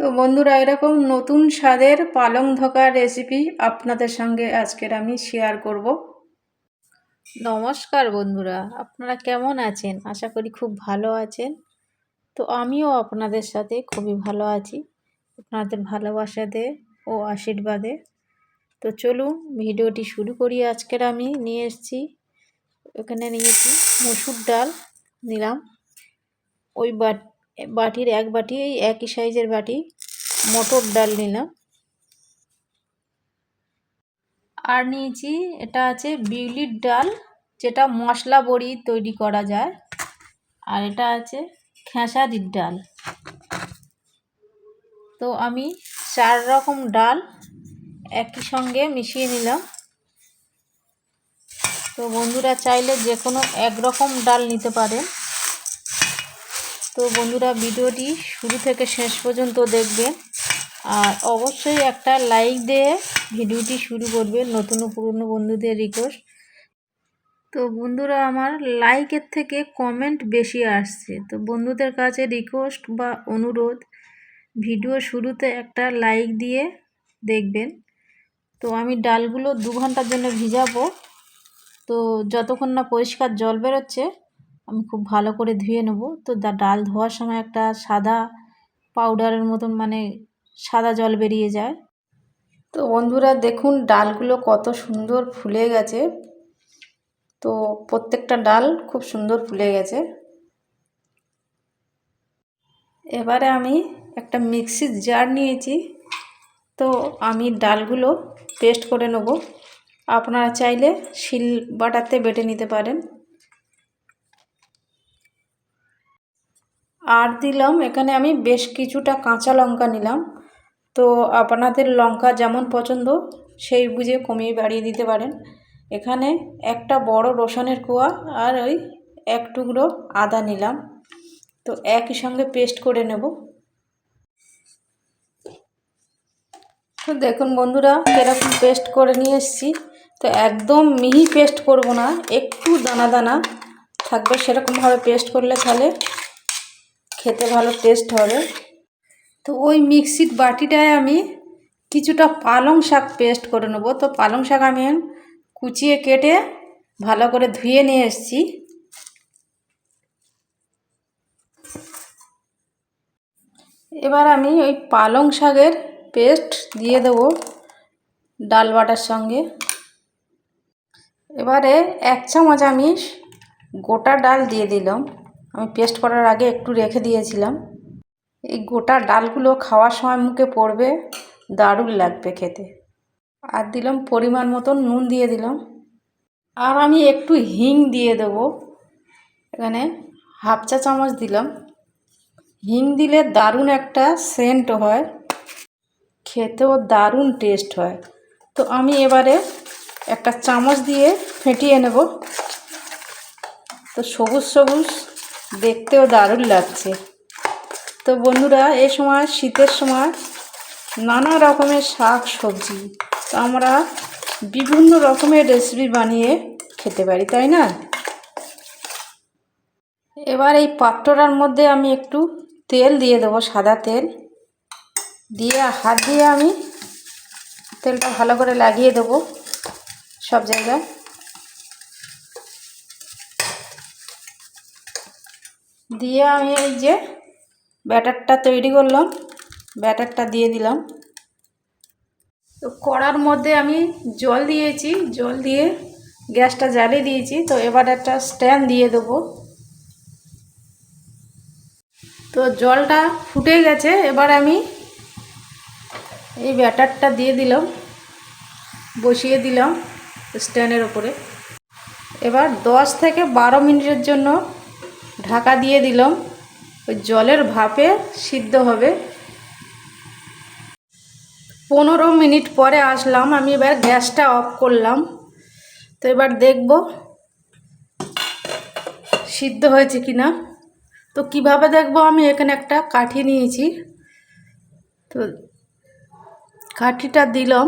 তো বন্ধুরা, এরকম নতুন স্বাদের পালং ধোকার রেসিপি আপনাদের সঙ্গে আজকের আমি শেয়ার করব। নমস্কার বন্ধুরা, আপনারা কেমন আছেন? আশা করি খুব ভালো আছেন। তো আমিও আপনাদের সাথে খুবই ভালো আছি, আপনাদের ভালোবাসাতে ও আশীর্বাদে। তো চলুন, ভিডিওটি শুরু করি। আজকের আমি নিয়ে এসেছি, এখানে নিয়েছি মসুর ডাল, নিলাম। ওই বাট বাটির এক বাটি, এই একই সাইজের বাটি, মটর ডাল নিলাম। আর নিয়েছি, এটা আছে বিউলির ডাল, যেটা মশলা বড়ি তৈরি করা যায়। আর এটা আছে খেসারির ডাল। তো আমি চার রকম ডাল একই সঙ্গে মিশিয়ে নিলাম। তো বন্ধুরা চাইলে যে কোনো এক রকম ডাল নিতে পারেন। তো বন্ধুরা, ভিডিওটি শুরু থেকে শেষ পর্যন্ত দেখবেন। আর অবশ্যই একটা লাইক দিয়ে ভিডিওটি শুরু করবেন, নতুন পুরনো বন্ধুদের রিকোয়েস্ট তো বন্ধুরা, আমার লাইকের থেকে কমেন্ট বেশি আসছে। তো বন্ধুদের কাছে রিকোয়েস্ট বা অনুরোধ, ভিডিও শুরুতে একটা লাইক দিয়ে দেখবেন। তো আমি ডালগুলো দু ঘণ্টার জন্য ভিজাবো। তো যতক্ষণ না পরিষ্কার জল বেরোচ্ছে আমি খুব ভালো করে ধুয়ে নেব। তো ডাল ধোয়ার সময় একটা সাদা পাউডারের মতন মানে সাদা জল বেরিয়ে যায়। তো বন্ধুরা দেখুন ডালগুলো কত সুন্দর ফুলে গেছে। তো প্রত্যেকটা ডাল খুব সুন্দর ফুলে গেছে। এবারে আমি একটা মিক্সির জার নিয়েছি। তো আমি ডালগুলো পেস্ট করে নেব। আপনারা চাইলে শিল বাটাতে বেটে নিতে পারেন। আর দিলাম। এখানে আমি বেশ কিছুটা কাঁচা লঙ্কা নিলাম। তো আপনাদের লঙ্কা যেমন পছন্দ, সেই বুঝে কমিয়ে বাড়িয়ে দিতে পারেন। এখানে একটা বড় রসুনের কোয়া আর ওই এক টুকরো আদা নিলাম। তো একই সঙ্গে পেস্ট করে নেব। তো দেখুন বন্ধুরা এরকম পেস্ট করে নিয়ে এসেছি। তো একদম মিহি পেস্ট করব না, একটু দানা দানা থাকবে সেরকমভাবে পেস্ট করলে তাহলে খেতে ভালো টেস্ট হবে। তো ওই মিক্সির বাটিটায় আমি কিছুটা পালং শাক পেস্ট করে নেব। তো পালং শাক আমি কুচিয়ে কেটে ভালো করে ধুয়ে নিয়ে এসেছি। এবার আমি ওই পালং শাকের পেস্ট দিয়ে দেবো ডাল বাটার সঙ্গে। এবারে এক চামচ আমি গোটা ডাল দিয়ে দিলাম। আমি পেস্ট করার আগে একটু রেখে দিয়েছিলাম। এই গোটা ডালগুলো খাওয়ার সময় মুখে পড়বে, দারুণ লাগবে খেতে। আর দিলাম পরিমাণ মতন নুন দিয়ে দিলাম। আর আমি একটু হিং দিয়ে দেব। এখানে হাফ চা চামচ দিলাম। হিং দিলে দারুণ একটা সেন্ট হয়। খেতেও দারুণ টেস্ট হয়। তো আমি এবারে একটা চামচ দিয়ে ফেটিয়ে নেব। তো সবুজ সবুজ দেখতেও দারুণ লাগছে। তো বন্ধুরা, এ সময় শীতের সময় নানা রকমের শাক সবজি তো আমরা বিভিন্ন রকমের রেসিপি বানিয়ে খেতে পারি, তাই না? এবার এই পাত্রটার মধ্যে আমি একটু তেল দিয়ে দেবো, সাদা তেল। দিয়ে হাত দিয়ে আমি তেলটা ভালো করে লাগিয়ে দেবো সব জায়গায়। দিয়ে আমি এই যে ব্যাটারটা তৈরি করলাম, ব্যাটারটা দিয়ে দিলাম। তো কড়ার মধ্যে আমি জল দিয়েছি, জল দিয়ে গ্যাসটা জ্বালিয়ে দিয়েছি, তো এবার একটা স্ট্যান্ড দিয়ে দেবো। তো জলটা ফুটে গেছে, এবার আমি এই ব্যাটারটা দিয়ে দিলাম, বসিয়ে দিলাম স্ট্যান্ডের ওপরে। এবার দশ থেকে বারো মিনিটের জন্য ঢাকা দিয়ে দিলাম। ওই জলের ভাপে সিদ্ধ হবে। পনেরো মিনিট পরে আসলাম। আমি এবার গ্যাসটা অফ করলাম। তো এবার দেখব সিদ্ধ হয়েছে কি না তো কীভাবে দেখব? আমি এখানে একটা কাঠি নিয়েছি। তো কাঠিটা দিলাম।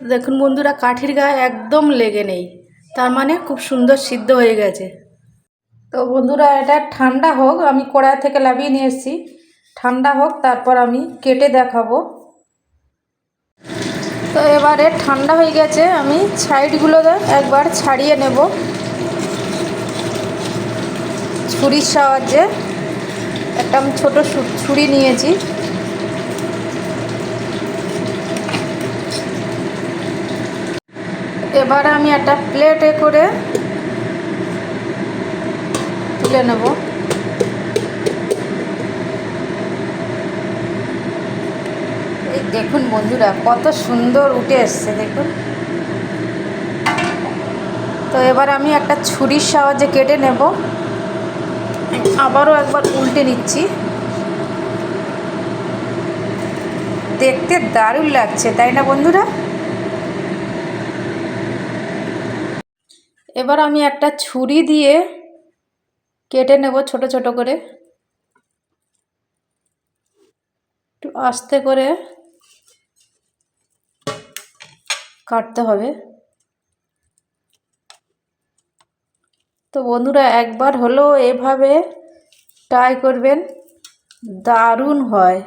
দেখুন বন্ধুরা, কাঠির গায়ে একদম লেগে নেই। তার মানে খুব সুন্দর সিদ্ধ হয়ে গেছে। তো বন্ধুরা, এটা ঠান্ডা হোক, আমি কড়াই থেকে লাভিয়ে নিয়ে এসেছি। ঠান্ডা হোক, তারপর আমি কেটে দেখাবো। তো এবারে ঠান্ডা হয়ে গেছে, আমি সাইডগুলো একবার ছাড়িয়ে নেব। ছুরির সাহায্যে একটা আমি ছোটো ছুরি নিয়েছি। এবার আমি একটা প্লেটে করে তুলে নেব। এই দেখুন বন্ধুরা, কত সুন্দর উঠে এসছে, দেখুন। তো এবার আমি একটা ছুরির সাহায্যে কেটে নেব। আবারও একবার উল্টে নিচ্ছি। দেখতে দারুণ লাগছে, তাই না বন্ধুরা? এবার আমি একটা ছুরি দিয়ে কেটে নেব ছোট ছোট করে। একটু আস্তে করে কাটতে হবে। তো বন্ধুরা, একবার হলেও এভাবে ট্রাই করবেন, দারুণ হয়।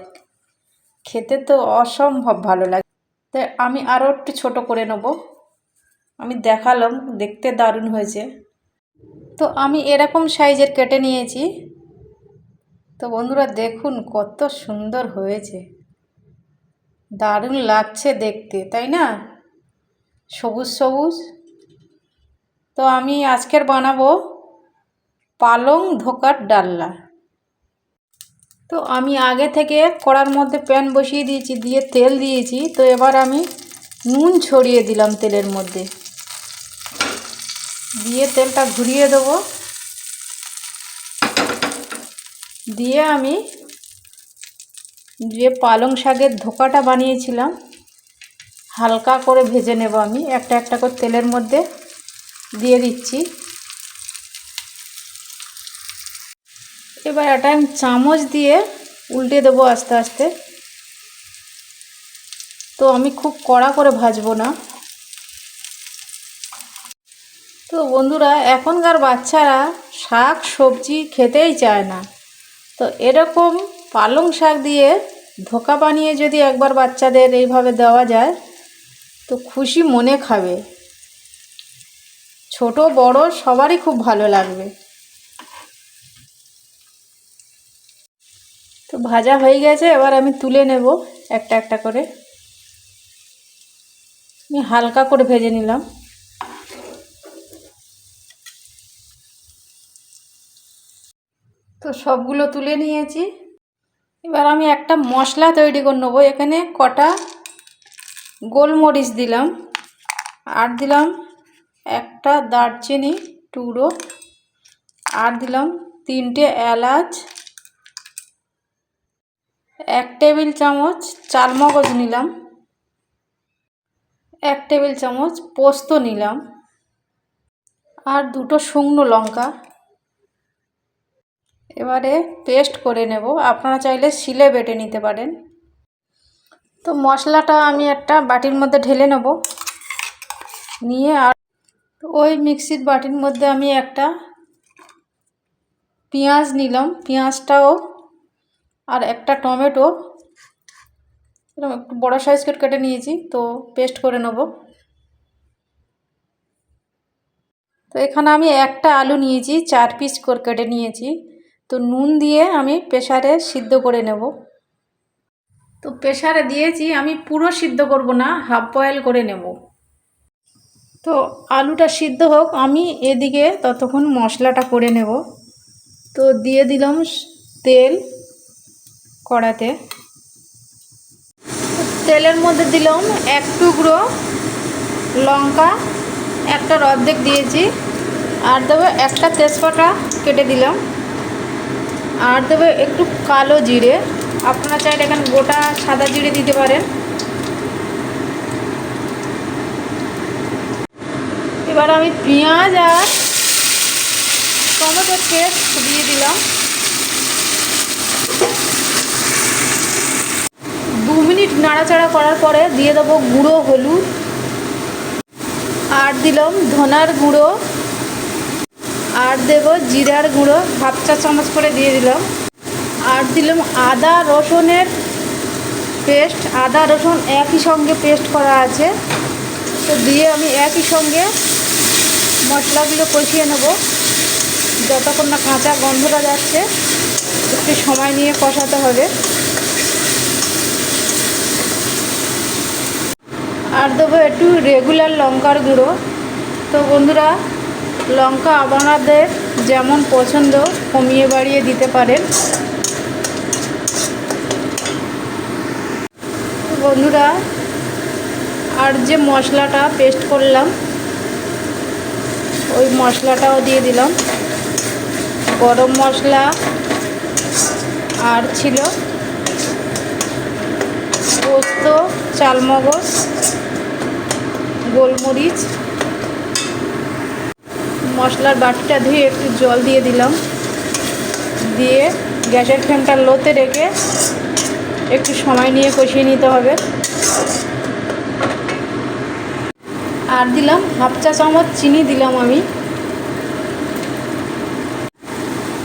খেতে তো অসম্ভব ভালো লাগে। তাই আমি আরও একটু ছোট করে নেব। আমি দেখালাম, দেখতে দারুণ হয়েছে। তো আমি এরকম সাইজের কেটে নিয়েছি। তো বন্ধুরা দেখুন কত সুন্দর হয়েছে। দারুণ লাগছে দেখতে, তাই না? সবুজ সবুজ। তো আমি আজকের বানাবো পালং ধোকার ডাল্লা তো আমি আগে থেকে কড়ার মধ্যে প্যান বসিয়ে দিয়েছি, দিয়ে তেল দিয়েছি। তো এবার আমি নুন ছড়িয়ে দিলাম তেলের মধ্যে। দিয়ে তেলটা ঘুরিয়ে দেবো। দিয়ে আমি যে পালং শাকের ধোকাটা বানিয়েছিলাম, হালকা করে ভেজে নেব আমি। একটা একটা করে তেলের মধ্যে দিয়ে দিচ্ছি। এবার একটা চামচ দিয়ে উল্টে দেবো আস্তে আস্তে। তো আমি খুব কড়া করে ভাজবো না। তো বন্ধুরা, এখনকার বাচ্চারা শাক, সবজি খেতেই চায় না। তো এরকম পালং শাক দিয়ে ধোকা বানিয়ে যদি একবার বাচ্চাদের এইভাবে দেওয়া যায়, তো খুশি মনে খাবে। ছোট, বড় সবারই খুব ভালো লাগবে। তো ভাজা হয়ে গেছে, এবার আমি তুলে নেব একটা একটা করে। আমি হালকা করে ভেজে নিলাম। তো সবগুলো তুলে নিয়েছি। এবার আমি একটা মশলা তৈরি করে নেব। এখানে কটা গোলমরিচ দিলাম। আর দিলাম একটা দারচিনি টুকরো। আর দিলাম তিনটে এলাচ। এক টেবিল চামচ চালমগজ নিলাম। এক টেবিল চামচ পোস্ত নিলাম। আর দুটো শুকনো লঙ্কা। এবারে পেস্ট করে নেব। আপনারা চাইলে শিলে বেটে নিতে পারেন। তো মশলাটা আমি একটা বাটির মধ্যে ঢেলে নেব। নিয়ে আর ওই মিক্সির বাটির মধ্যে আমি একটা পেঁয়াজ নিলাম। পেঁয়াজটাও আর একটা টমেটো। একটু বড়ো সাইজ করে কেটে নিয়েছি, তো পেস্ট করে নেব। তো এখানে আমি একটা আলু নিয়েছি, চার পিস করে কেটে নিয়েছি। তো নুন দিয়ে আমি প্রেশারে সিদ্ধ করে নেব। তো প্রেশারে দিয়েছি, আমি পুরো সিদ্ধ করব না, হাফ বয়েল করে নেব। তো আলুটা সিদ্ধ হোক, আমি এদিকে ততক্ষণ মশলাটা করে নেব। তো দিয়ে দিলাম তেল কড়াতে। তেলের মধ্যে দিলাম এক টুকরো লঙ্কা, একটা অর্ধেক দিয়েছি। আর দেবো একটা তেজপাতা কেটে দিলাম। আর দেবে একটু কালো জিরে। আপনারা চাইলে এখানে গোটা সাদা জিরে দিতে পারেন। এবার আমি পেঁয়াজ আর টমেটো পেস্ট দিয়ে দিলাম। দু মিনিট নাড়াচাড়া করার পরে দিয়ে দেবো গুঁড়ো হলুদ। আর দিলাম ধনার গুঁড়ো। আর দেব জিরার গুঁড়ো, হাফ চা চামচ করে দিয়ে দিলাম। আর দিলাম আদা রসুনের পেস্ট। আদা রসুন একই সঙ্গে পেস্ট করা আছে। তো দিয়ে আমি একই সঙ্গে মশলাগুলো কষিয়ে নেব। যতক্ষণ না কাঁচা গন্ধটা যাচ্ছে, একটু সময় নিয়ে কষাতে হবে। আর দেবো একটু রেগুলার লঙ্কার গুঁড়ো। তো বন্ধুরা লঙ্কা আপনাদের যেমন পছন্দ, কমিয়ে বাড়িয়ে দিতে পারেন। বন্ধুরা, আর যে মশলাটা পেস্ট করলাম, ওই মশলাটাও দিয়ে দিলাম। গরম মশলা আর ছিল পোস্ত, চালমগজ, গোলমরিচ মশলার বাটিটা ধুয়ে একটু জল দিয়ে দিলাম। দিয়ে গ্যাসের ফ্লেমটা লোতে রেখে একটু সময় নিয়ে কষিয়ে নিতে হবে। আর দিলাম হাফ চা চামচ চিনি দিলাম আমি।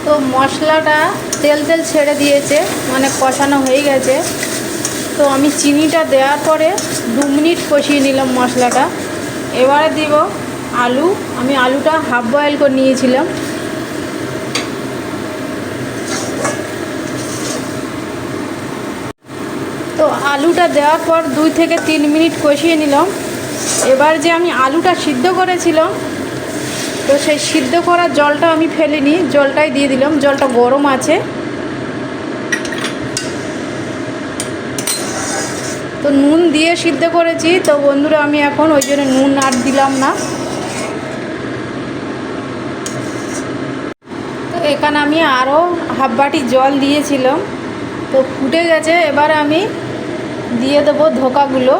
তো মশলাটা তেল তেল ছেড়ে দিয়েছে মানে কষানো হয়ে গেছে। তো আমি চিনিটা দেওয়ার পরে দু মিনিট কষিয়ে নিলাম মশলাটা। এবারে দিব আলু, আমি আলুটা হাফ বয়েল করে নিয়েছিলাম। তো আলুটা দেওয়ার পর দুই থেকে তিন মিনিট কষিয়ে নিলাম। এবার যে আমি আলুটা সিদ্ধ করেছিলাম, তো সেই সিদ্ধ করা জলটা আমি ফেলিনি, জলটাই দিয়ে দিলাম, জলটা গরম আছে। তো নুন দিয়ে সিদ্ধ করেছি, তো বন্ধুরা আমি এখন ওই জন্য নুন আর দিলাম না। এখানে আমি আরও হাফ বাটি জল দিয়েছিলাম। তো ফুটে গেছে, এবার আমি দিয়ে দেবো ধোকাগুলো।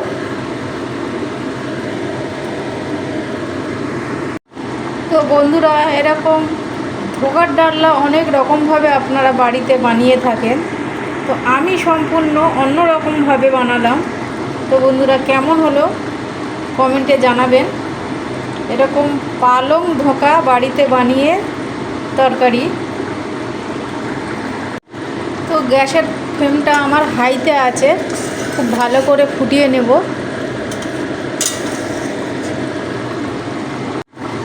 তো বন্ধুরা, এরকম ধোকার ডালনা অনেক রকমভাবে আপনারা বাড়িতে বানিয়ে থাকেন। তো আমি সম্পূর্ণ অন্য রকমভাবে বানালাম। তো বন্ধুরা, কেমন হলো? কমেন্টে জানাবেন। এরকম পালং ধোকা বাড়িতে বানিয়ে তরকারি। তো গ্যাসের ফ্লেমটা আমার হাইতে আছে, খুব ভালো করে ফুটিয়ে নেব।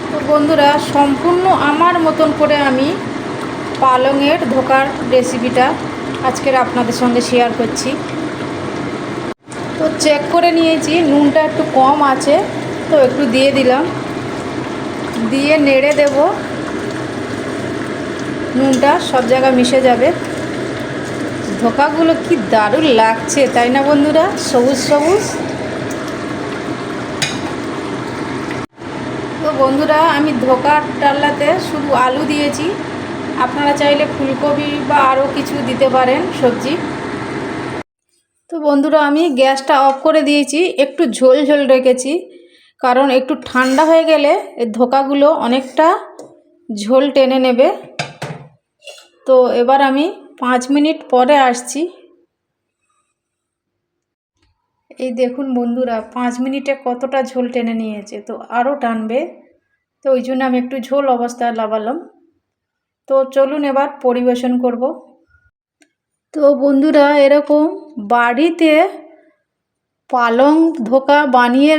তো বন্ধুরা, সম্পূর্ণ আমার মতন করে আমি পালংয়ের ধোকার রেসিপিটা আজকের আপনাদের সঙ্গে শেয়ার করছি। তো চেক করে নিয়েছি, নুনটা একটু কম আছে, তো একটু দিয়ে দিলাম। দিয়ে নেড়ে দেব। নুনটা সব জায়গায় মিশে যাবে। ধোকাগুলো কি দারুণ লাগছে, তাই না বন্ধুরা? সবুজ সবুজ। তো বন্ধুরা, আমি ধোকার ডাল্লাতে শুধু আলু দিয়েছি। আপনারা চাইলে ফুলকপি বা আরও কিছু দিতে পারেন সবজি। তো বন্ধুরা, আমি গ্যাসটা অফ করে দিয়েছি, একটু ঝোল ঝোল রেখেছি। কারণ একটু ঠান্ডা হয়ে গেলে ধোকাগুলো অনেকটা ঝোল টেনে নেবে। তো এবার আমি পাঁচ মিনিট পরে আসছি। এই দেখুন বন্ধুরা, পাঁচ মিনিটে কতটা ঝোল টেনে নিয়েছে, তো আরও টানবে। তো ওই জন্য আমি একটু ঝোল অবস্থায় লাগালাম। তো চলুন এবার পরিবেশন করব। তো বন্ধুরা, এরকম বাড়িতে পালং ধোকা বানিয়ে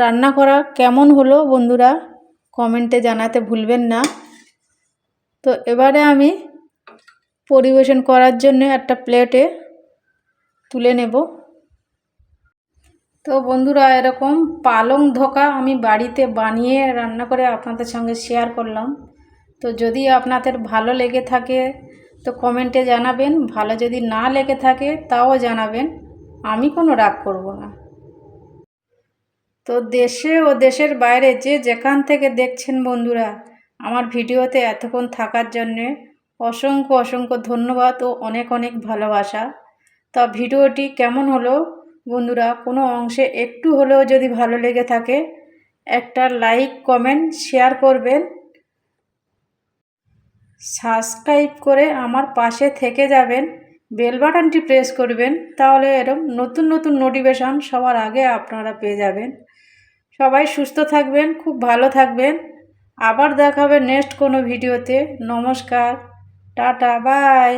রান্না করা কেমন হলো বন্ধুরা? কমেন্টে জানাতে ভুলবেন না। তো এবারে আমি পরিবেশন করার জন্য একটা প্লেটে তুলে নেব। তো বন্ধুরা, এরকম পালং ধোকা আমি বাড়িতে বানিয়ে রান্না করে আপনাদের সঙ্গে শেয়ার করলাম। তো যদি আপনাদের ভালো লেগে থাকে, তো কমেন্টে জানাবেন। ভালো যদি না লেগে থাকে, তাও জানাবেন। আমি কোনো রাগ করব না। তো দেশে ও দেশের বাইরে যে যেখান থেকে দেখছেন বন্ধুরা, আমার ভিডিওতে এতক্ষণ থাকার জন্যে অসংখ্য অসংখ্য ধন্যবাদ ও অনেক অনেক ভালোবাসা। তা ভিডিওটি কেমন হলো? বন্ধুরা, কোনো অংশে একটু হলেও যদি ভালো লেগে থাকে, একটা লাইক, কমেন্ট, শেয়ার করবেন। সাবস্ক্রাইব করে আমার পাশে থেকে যাবেন, বেল বাটনটি প্রেস করবেন, তাহলে এরকম নতুন নতুন নোটিফিকেশান সবার আগে আপনারা পেয়ে যাবেন। সবাই সুস্থ থাকবেন, খুব ভালো থাকবেন। আবার দেখাবে নেক্সট কোনো ভিডিওতে। নমস্কার। Tata bye.